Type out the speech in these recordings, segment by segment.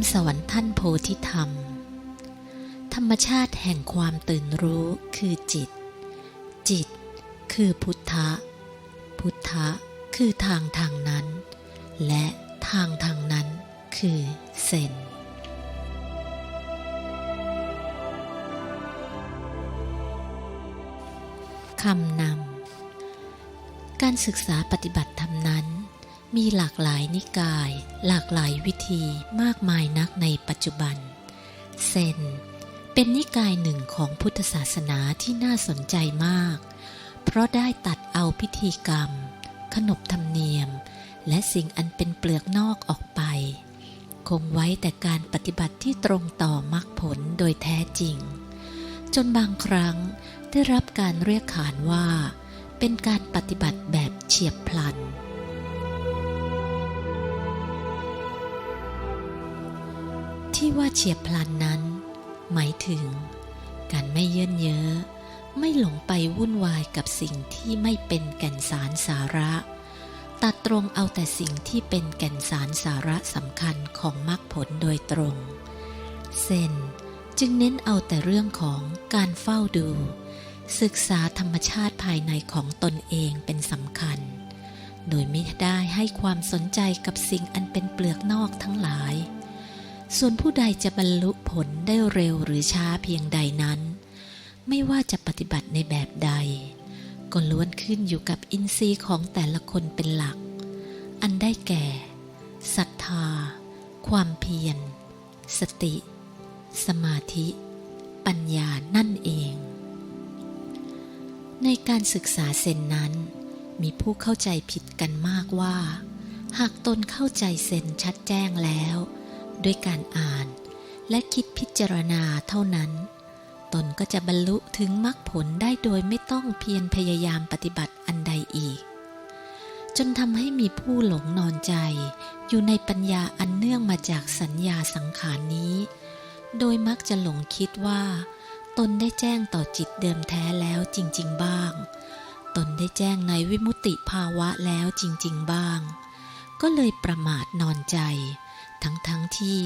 ำสอนท่านโพธิธรรม ธรรมชาติแห่งความตื่นรู้คือจิต จิตคือพุทธะ พุทธะคือทางทางนั้น และทางทางนั้นคือเซนคำนำ การศึกษาปฏิบัติธรรมนั้น มีหลากหลายนิกาย หลากหลายวิธีมากมายนักในปัจจุบัน เซน เป็นนิกายหนึ่งของพุทธศาสนาที่น่าสนใจมาก เพราะได้ตัดเอาพิธีกรรม ขนบธรรมเนียม และสิ่งอันเป็นเปลือกนอกออกไป คงไว้แต่การปฏิบัติที่ตรงต่อมรรคผลโดยแท้จริง จนบางครั้งได้รับการเรียกขานว่า เป็นการปฏิบัติแบบเฉียบพลัน ที่ว่าเฉียบพลันนั้น หมายถึง การไม่เยินเย้อไม่หลงไปวุ่นวายกับสิ่งที่ไม่เป็นแก่นสารสาระ ตัดตรงเอาแต่สิ่งที่เป็นแก่นสารสาระสำคัญของมรรคผลโดยตรง เซนจึงเน้นเอาแต่เรื่องของการเฝ้าดู ศึกษาธรรมชาติภายในของตนเองเป็นสำคัญ โดยไม่ได้ให้ความสนใจกับสิ่งอันเป็นเปลือกนอกทั้งหลาย ส่วนผู้ใดจะบรรลุผลได้เร็วหรือช้าเพียงใดนั้น ไม่ว่าจะปฏิบัติในแบบใด ก็ล้วนขึ้นอยู่กับอินทรีย์ของแต่ละคนเป็นหลัก อันได้แก่ศรัทธา ความเพียร สติ สมาธิ ปัญญานั่นเอง ในการศึกษาเซนนั้น มีผู้เข้าใจผิดกันมากว่า หากตนเข้าใจเซนชัดแจ้งแล้ว ด้วยการอ่าน และคิดพิจารณาเท่านั้น ตนก็จะบรรลุถึงมรรคผลได้โดยไม่ต้องเพียรพยายามปฏิบัติอันใดอีก จนทำให้มีผู้หลงนอนใจ อยู่ในปัญญาอันเนื่องมาจากสัญญาสังขารนี้ โดยมักจะหลงคิดว่า ตนได้แจ้งต่อจิตเดิมแท้แล้วจริง ๆ บ้าง ตนได้แจ้งในวิมุติภาวะแล้วจริง ๆ บ้าง ก็เลยประมาทนอนใจ ทั้งๆทที่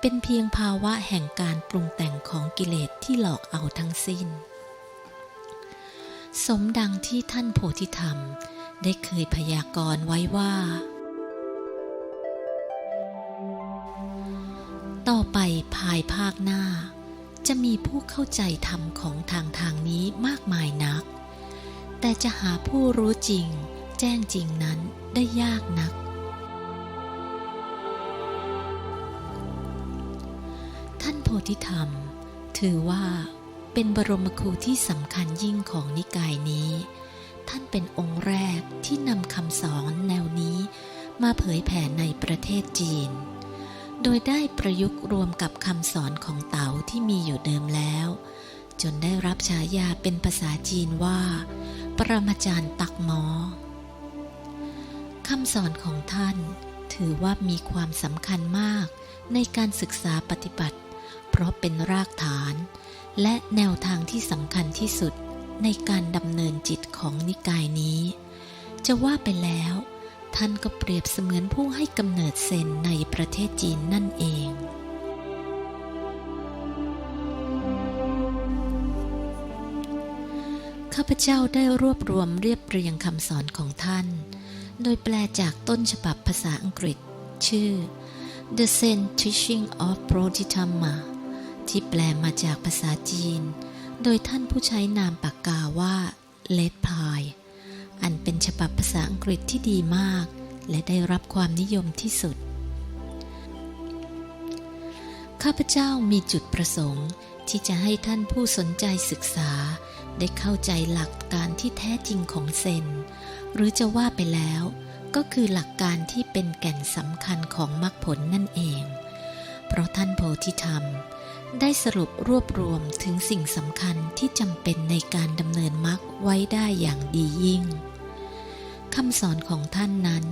เป็นเพียงภาวะแห่งการปรุงแต่งของกิเลสที่หลอกเอาทั้งสิ้น สมดังที่ท่านโพธิธรรมได้เคยพยากรณ์ไว้ว่า ต่อไปภายภาคหน้า จะมีผู้เข้าใจธรรมของทางทางนี้มากมายนัก แต่จะหาผู้รู้จริง แจ้งจริงนั้นได้ยากนัก ธิธรรม ถือว่าเป็นบรมครูที่สำคัญยิ่งของนิกายนี้ ท่านเป็นองค์แรกที่นำคำสอนแนวนี้มาเผยแผ่ในประเทศจีน โดยได้ประยุกต์รวมกับคำสอนของเต๋าที่มีอยู่เดิมแล้ว จนได้รับฉายาเป็นภาษาจีนว่า ปรมาจารย์ตักหมอคำสอนของท่านถือว่ามีความสำคัญมากในการศึกษาปฏิบัติ เพราะเป็นรากฐาน และแนวทางที่สำคัญที่สุดในการดำเนินจิตของนิกายนี้ จะว่าไปแล้ว ท่านก็เปรียบเสมือนผู้ให้กำเนิดเซนในประเทศจีนนั่นเอง ข้าพเจ้าได้รวบรวมเรียบเรียงคำสอนของท่าน โดยแปลจากต้นฉบับภาษาอังกฤษ ชื่อ The Zen Teaching of Bodhidharma ที่แปลมาจากภาษาจีน โดยท่านผู้ใช้นามปากกาว่าเลดพายอันเป็นฉบับภาษาอังกฤษที่ดีมาก และได้รับความนิยมที่สุด ข้าพเจ้ามีจุดประสงค์ที่จะให้ท่านผู้สนใจศึกษา ได้เข้าใจหลักการที่แท้จริงของเซน หรือจะว่าไปแล้ว ก็คือหลักการที่เป็นแก่นสำคัญของมรรคผลนั่นเอง เพราะท่านโพธิธรรม ได้สรุปรวบรวมถึงสิ่งสำคัญที่จำเป็นในการดำเนินมรรคไว้ได้อย่างดียิ่งคำสอนของท่านนั้น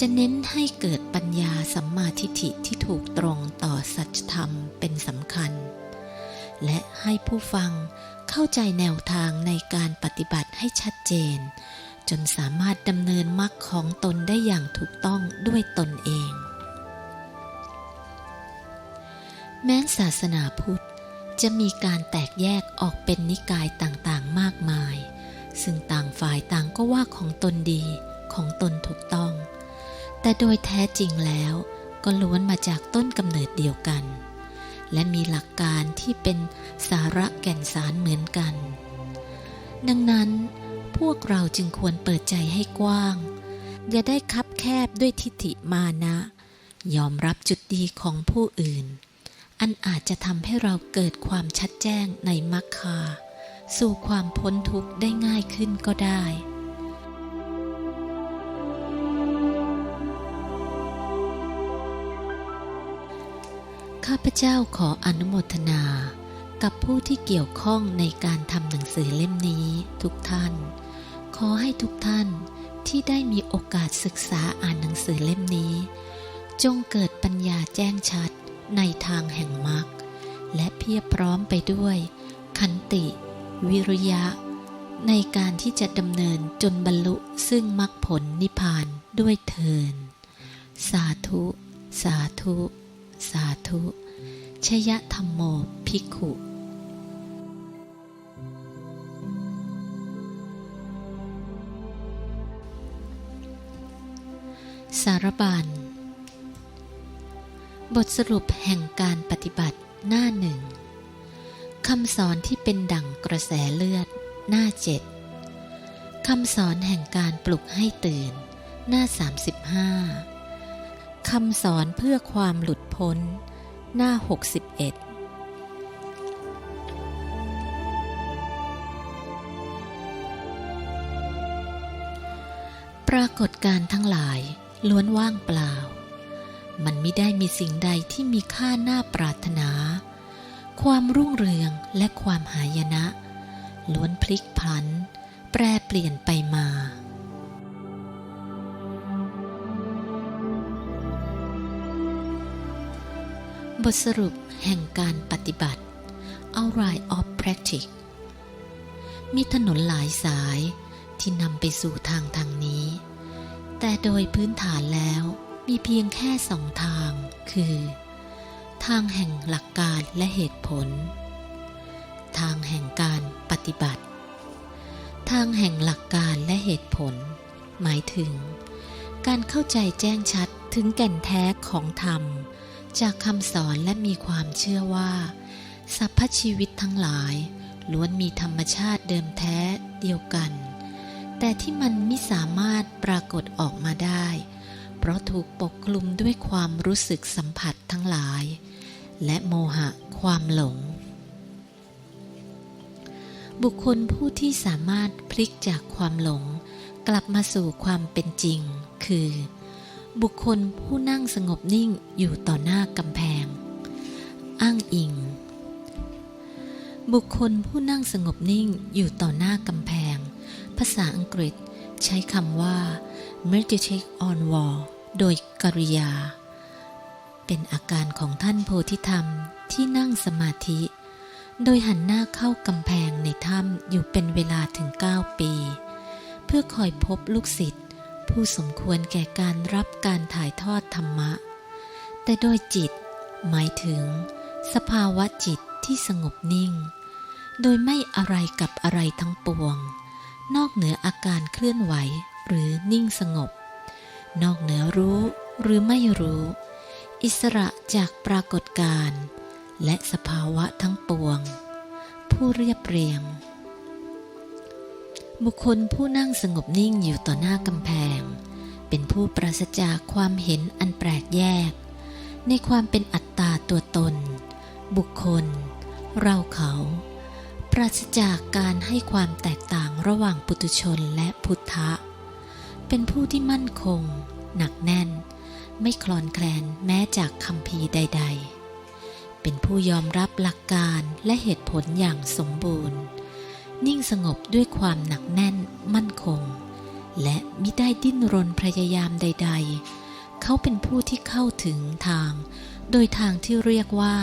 จะเน้นให้เกิดปัญญาสัมมาทิฏฐิที่ถูกตรงต่อสัจธรรมเป็นสำคัญ และให้ผู้ฟังเข้าใจแนวทางในการปฏิบัติให้ชัดเจน จนสามารถดำเนินมรรคของตนได้อย่างถูกต้องด้วยตนเอง แม้ศาสนาพุทธจะมีการแตกแยกออกเป็นนิกายต่างๆมากมาย ซึ่งต่างฝ่ายต่างก็ว่าของตนดีของตนถูกต้อง แต่โดยแท้จริงแล้วก็ล้วนมาจากต้นกำเนิดเดียวกัน และมีหลักการที่เป็นสาระแก่นสารเหมือนกัน ดังนั้นพวกเราจึงควรเปิดใจให้กว้าง อย่าได้คับแคบด้วยทิฏฐิมานะ ยอมรับจุดดีของผู้อื่น อันอาจจะทำให้เราเกิดความชัดแจ้งในมรรคา สู่ความพ้นทุกข์ได้ง่ายขึ้นก็ได้ข้าพเจ้าขออนุโมทนา กับผู้ที่เกี่ยวข้องในการทำหนังสือเล่มนี้ทุกท่าน ขอให้ทุกท่านที่ได้มีโอกาสศึกษาอ่านหนังสือเล่มนี้ จงเกิดปัญญาแจ้งชัด ในทางแห่งมรรคและเพียบพร้อมไปด้วยขันติ วิริยะ ในการที่จะดำเนินจนบรรลุซึ่งมรรคผลนิพพานด้วยเทิน สาธุ สาธุ สาธุ ชยธรรมโมภิกขุสารบัญ บทสรุปแห่งการปฏิบัติหน้าหนึ่งคำสอนที่เป็นดั่งกระแสเลือด หน้าเจ็ดคำสอนแห่งการปลุกให้ตื่น หน้า 35คำสอนเพื่อความหลุดพ้น หน้า 61ปรากฏการทั้งหลายล้วนว่างเปล่า มันไม่ได้มีสิ่งใดที่มีค่าน่าปรารถนา ความรุ่งเรืองและความหายนะ ล้วนพลิกพลัน แปรเปลี่ยนไปมา บทสรุปแห่งการปฏิบัติ Outline of Practice มีถนนหลายสายที่นำไปสู่ทางทางนี้ แต่โดยพื้นฐานแล้ว มีเพียงแค่สองทาง คือ ทางแห่งหลักการและเหตุผล ทางแห่งการปฏิบัติ ทางแห่งหลักการและเหตุผล หมายถึง การเข้าใจแจ้งชัดถึงแก่นแท้ของธรรม จากคำสอนและมีความเชื่อว่าสรรพชีวิตทั้งหลาย ล้วนมีธรรมชาติเดิมแท้เดียวกัน แต่ที่มันไม่สามารถปรากฏออกมาได้ เพราะถูกปกคลุมด้วยความรู้สึกสัมผัสทั้งหลาย และโมหะความหลง บุคคลผู้ที่สามารถพลิกจากความหลง กลับมาสู่ความเป็นจริง คือ บุคคลผู้นั่งสงบนิ่งอยู่ต่อหน้ากำแพง อ้างอิง บุคคลผู้นั่งสงบนิ่งอยู่ต่อหน้ากำแพง ภาษาอังกฤษใช้คำว่า meditate on wall โดยกริยา เป็นอาการของท่านโพธิธรรมที่นั่งสมาธิ โดยหันหน้าเข้ากำแพงในถ้ำอยู่เป็นเวลาถึง 9 ปี เพื่อคอยพบลูกศิษย์ผู้สมควรแก่การรับการถ่ายทอดธรรมะ แต่โดยจิต หมายถึง สภาวะจิตที่สงบนิ่ง โดยไม่อะไรกับอะไรทั้งปวง นอกเหนืออาการเคลื่อนไหว หรือนิ่งสงบ นอกเหนือรู้หรือไม่รู้ อิสระจากปรากฏการณ์และสภาวะทั้งปวง ผู้เรียบเรียง บุคคลผู้นั่งสงบนิ่งอยู่ต่อหน้ากำแพง เป็นผู้ปราศจากความเห็นอันแปลกแยก ในความเป็นอัตตาตัวตน บุคคล เราเขาปราศจากการให้ความแตกต่างระหว่างปุถุชนและพุทธะ เป็นผู้ที่มั่นคง หนักแน่น ไม่คลอนแคลนแม้จากคำพีใด ๆ เป็นผู้ยอมรับหลักการและเหตุผลอย่างสมบูรณ์ นิ่งสงบด้วยความหนักแน่น มั่นคง และมิได้ดิ้นรนพยายามใด ๆ เขาเป็นผู้ที่เข้าถึงทาง โดยทางที่เรียกว่า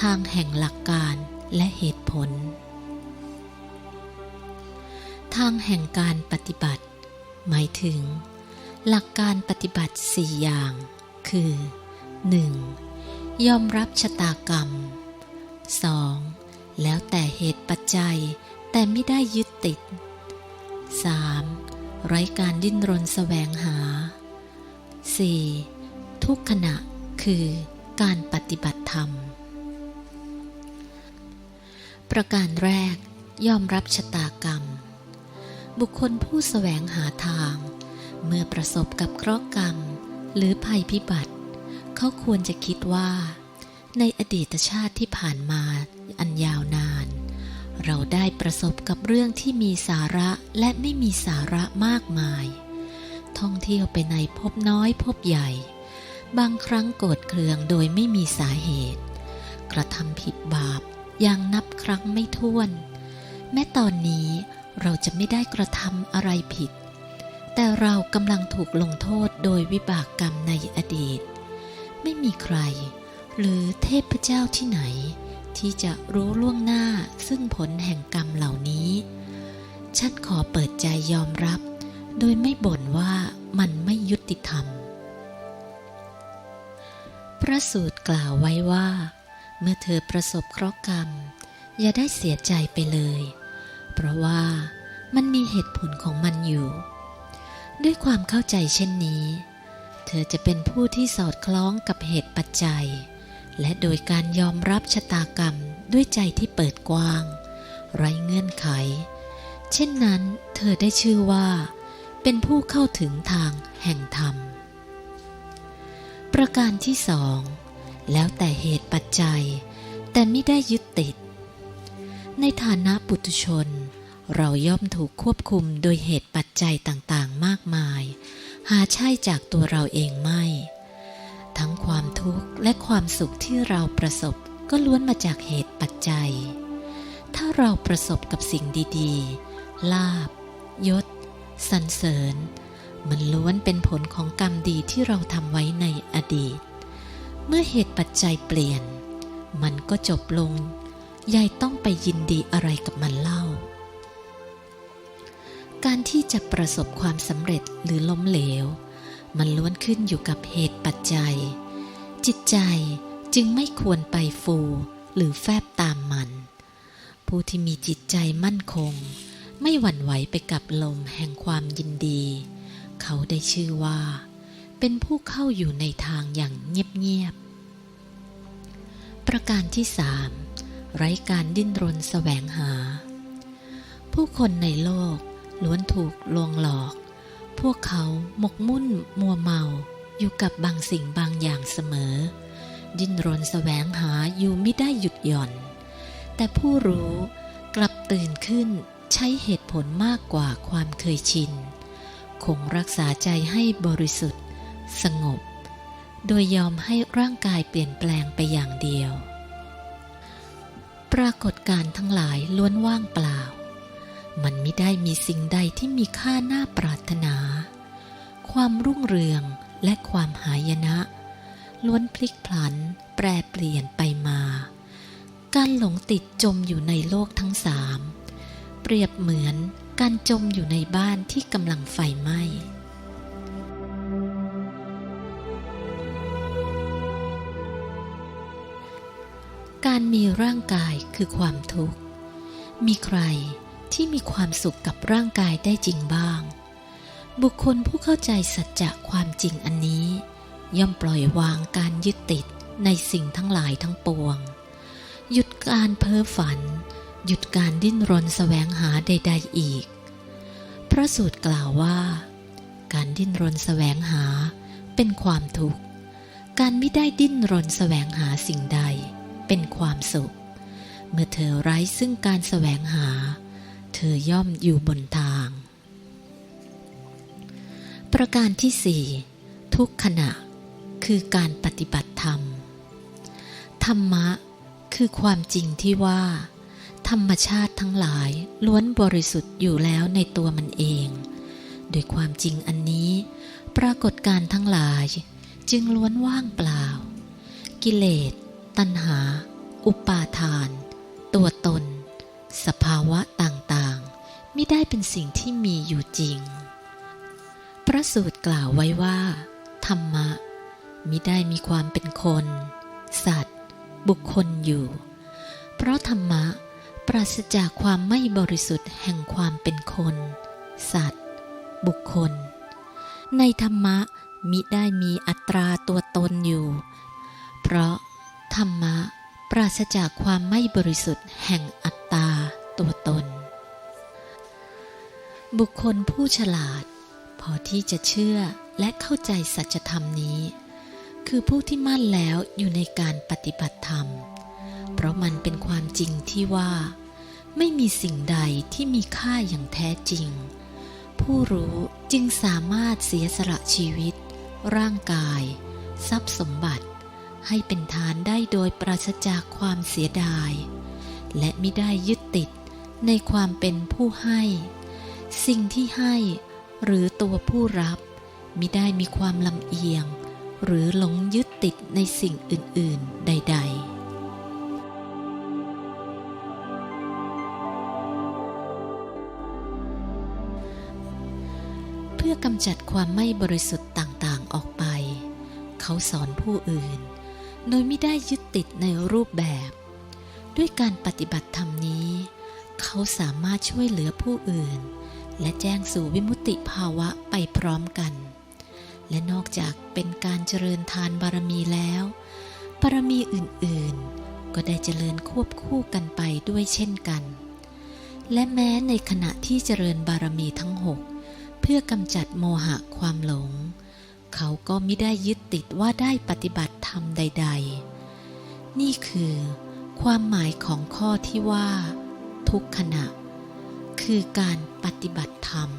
ทางแห่งหลักการและเหตุผล ทางแห่งการปฏิบัติ หมายถึง หลักการปฏิบัติสี่อย่าง คือ 1. ยอมรับชะตากรรม 2. แล้วแต่เหตุปัจจัยแต่ไม่ได้ยึดติด 3. ไร้การดิ้นรนแสวงหา 4. ทุกขณะคือการปฏิบัติธรรม ประการแรกยอมรับชะตากรรม บุคคลผู้แสวงหาทาง เมื่อประสบกับเคราะห์กรรม หรือภัยพิบัติ เขาควรจะคิดว่า ในอดีตชาติที่ผ่านมาอันยาวนาน เราได้ประสบกับเรื่องที่มีสาระและไม่มีสาระมากมาย ท่องเที่ยวไปในพบน้อยพบใหญ่ บางครั้งโกรธเคืองโดยไม่มีสาเหตุ กระทำผิดบาปอย่างนับครั้งไม่ถ้วน แม้ตอนนี้ เราจะไม่ได้กระทำอะไรผิด แต่เรากำลังถูกลงโทษโดยวิบากกรรมในอดีต ไม่มีใคร หรือเทพเจ้าที่ไหน ที่จะรู้ล่วงหน้าซึ่งผลแห่งกรรมเหล่านี้ ฉันขอเปิดใจยอมรับ โดยไม่บ่นว่ามันไม่ยุติธรรม พระสูตรกล่าวไว้ว่า เมื่อเธอประสบเคราะห์กรรม อย่าได้เสียใจไปเลย เพราะว่ามันมีเหตุผลของมันอยู่ ด้วยความเข้าใจเช่นนี้ เธอจะเป็นผู้ที่สอดคล้องกับเหตุปัจจัย และโดยการยอมรับชะตากรรมด้วยใจที่เปิดกว้าง ไร้เงื่อนไข เช่นนั้นเธอได้ชื่อว่า เป็นผู้เข้าถึงทางแห่งธรรม ประการที่สองแล้วแต่เหตุปัจจัย แต่ไม่ได้ยึดติด ในฐานะปุถุชน เราย่อมถูกควบคุมโดยเหตุปัจจัยต่างๆ มากมาย หาใช่จากตัวเราเองไม่ ทั้งความทุกข์และความสุขที่เราประสบก็ล้วนมาจากเหตุปัจจัย ถ้าเราประสบกับสิ่งดีๆ ลาบ ยศสรรเสริญ มันล้วนเป็นผลของกรรมดีที่เราทำไว้ในอดีต เมื่อเหตุปัจจัยเปลี่ยน มันก็จบลง ยายต้องไปยินดีอะไรกับมันเล่า การที่จะประสบความสำเร็จหรือล้มเหลว มันล้วนขึ้นอยู่กับเหตุปัจจัย จิตใจจึงไม่ควรไปฟูหรือแฟบตามมัน ผู้ที่มีจิตใจมั่นคง ไม่หวั่นไหวไปกับลมแห่งความยินดี เขาได้ชื่อว่า เป็นผู้เข้าอยู่ในทางอย่างเงียบๆประการที่สาม ไร้การดิ้นรนแสวงหา ผู้คนในโลกล้วนถูกลวงหลอก พวกเขาหมกมุ่นมัวเมาอยู่กับบางสิ่งบางอย่างเสมอ ดิ้นรนแสวงหาอยู่ไม่ได้หยุดหย่อน แต่ผู้รู้กลับตื่นขึ้นใช้เหตุผลมากกว่าความเคยชิน คงรักษาใจให้บริสุทธิ์ สงบ โดยยอมให้ร่างกายเปลี่ยนแปลงไปอย่างเดียว รากฏการ์ทั้งหลายล้วนว่างเปล่า มันไม่ได้มีสิ่งใดที่มีค่าน่าปรารถนา ความรุ่งเรืองและความหายนะ ล้วนพลิกพลัน แปรเปลี่ยนไปมา การหลงติดจมอยู่ในโลกทั้งสาม เปรียบเหมือนการจมอยู่ในบ้านที่กำลังไฟไหม้ การมีร่างกายคือความทุกข์ มีใครที่มีความสุขกับร่างกายได้จริงบ้าง บุคคลผู้เข้าใจสัจจะความจริงอันนี้ ย่อมปล่อยวางการยึดติดในสิ่งทั้งหลายทั้งปวง หยุดการเพ้อฝัน หยุดการดิ้นรนแสวงหาใด ๆอีก พระสูตรกล่าวว่า การดิ้นรนแสวงหาเป็นความทุกข์ การไม่ได้ดิ้นรนแสวงหาสิ่งใด เป็นความสุข เมื่อเธอไร้ซึ่งการแสวงหา เธอย่อมอยู่บนทาง ประการที่สี่ทุกขณะคือการปฏิบัติธรรม ธรรมะคือความจริงที่ว่า ธรรมชาติทั้งหลายล้วนบริสุทธิ์อยู่แล้วในตัวมันเอง โดยความจริงอันนี้ ปรากฏการทั้งหลายจึงล้วนว่างเปล่า กิเลส ตัณหา อุปาทาน ตัวตน สภาวะต่างๆไม่ได้เป็นสิ่งที่มีอยู่จริง พระสูตรกล่าวไว้ว่า ธรรมะมิได้มีความเป็นคน สัตว์ บุคคลอยู่ เพราะธรรมะปราศจากความไม่บริสุทธิ์แห่งความเป็นคน สัตว์ บุคคล ในธรรมะมิได้มีอัตราตัวตนอยู่ เพราะ ธรรมะ ปราศจากความไม่บริสุทธิ์แห่งอัตตาตัวตน บุคคลผู้ฉลาด พอที่จะเชื่อและเข้าใจสัจธรรมนี้ คือผู้ที่มั่นแล้วอยู่ในการปฏิบัติธรรม เพราะมันเป็นความจริงที่ว่า ไม่มีสิ่งใดที่มีค่าอย่างแท้จริง ผู้รู้จึงสามารถเสียสละชีวิต ร่างกาย ทรัพย์สมบัติ ให้เป็นทานได้โดยปราศจากความเสียดาย และไม่ได้ยึดติดในความเป็นผู้ให้ สิ่งที่ให้หรือตัวผู้รับมิได้มีความลำเอียง หรือหลงยึดติดในสิ่งอื่น ๆ ใด ๆเพื่อกำจัดความไม่บริสุทธิ์ต่างๆออกไป เขาสอนผู้อื่น โดยไม่ได้ยึดติดในรูปแบบ ด้วยการปฏิบัติธรรมนี้ เขาสามารถช่วยเหลือผู้อื่น และแจ้งสู่วิมุตติภาวะไปพร้อมกัน และนอกจากเป็นการเจริญทานบารมีแล้ว บารมีอื่นๆ ก็ได้เจริญควบคู่กันไปด้วยเช่นกัน และแม้ในขณะที่เจริญบารมีทั้งหกเพื่อกำจัดโมหะความหลง เขาก็ไม่ได้ยึดติดว่าได้ปฏิบัติธรรมใด ๆ นี่คือความหมายของข้อที่ว่า ทุกขณะ คือการปฏิบัติธรรม